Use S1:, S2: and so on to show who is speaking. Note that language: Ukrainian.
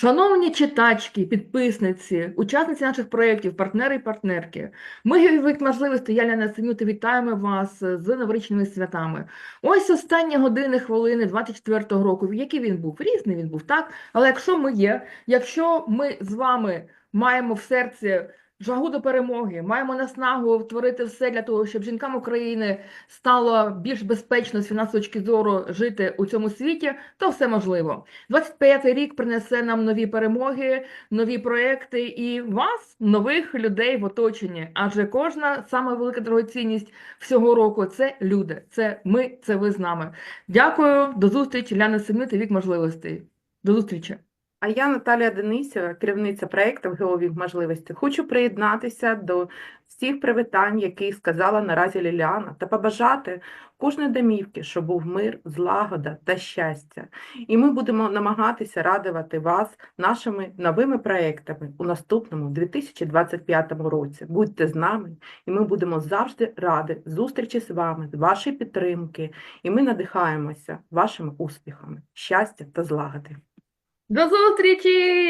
S1: Шановні читачки, підписниці, учасниці наших проєктів, партнери і партнерки, ми від можливості я Ляна та вітаємо вас з новорічними святами. Ось останні години, хвилини 24-го року. Який він був? Різний він був, так? Але якщо ми є, якщо ми з вами маємо в серці жагу до перемоги, маємо наснагу творити все для того, щоб жінкам України стало більш безпечно з фінансової точки зору жити у цьому світі, то все можливо. 25-й рік принесе нам нові перемоги, нові проекти і вас, нових людей в оточенні. Адже кожна саме велика дорогоцінність всього року це люди, це ми, це ви з нами. Дякую, до зустрічі, Ляна Семит і вік можливостей. До зустрічі.
S2: А я Наталія Денисєва, керівниця проєкту «Геовік можливості. Хочу приєднатися до всіх привітань, які сказала наразі Ліліана, та побажати кожної домівки, щоб був мир, злагода та щастя. І ми будемо намагатися радувати вас нашими новими проєктами у наступному 2025 році. Будьте з нами, і ми будемо завжди раді зустрічі з вами, вашої підтримки, і ми надихаємося вашими успіхами, щастя та злагоди.
S1: До зустрічі!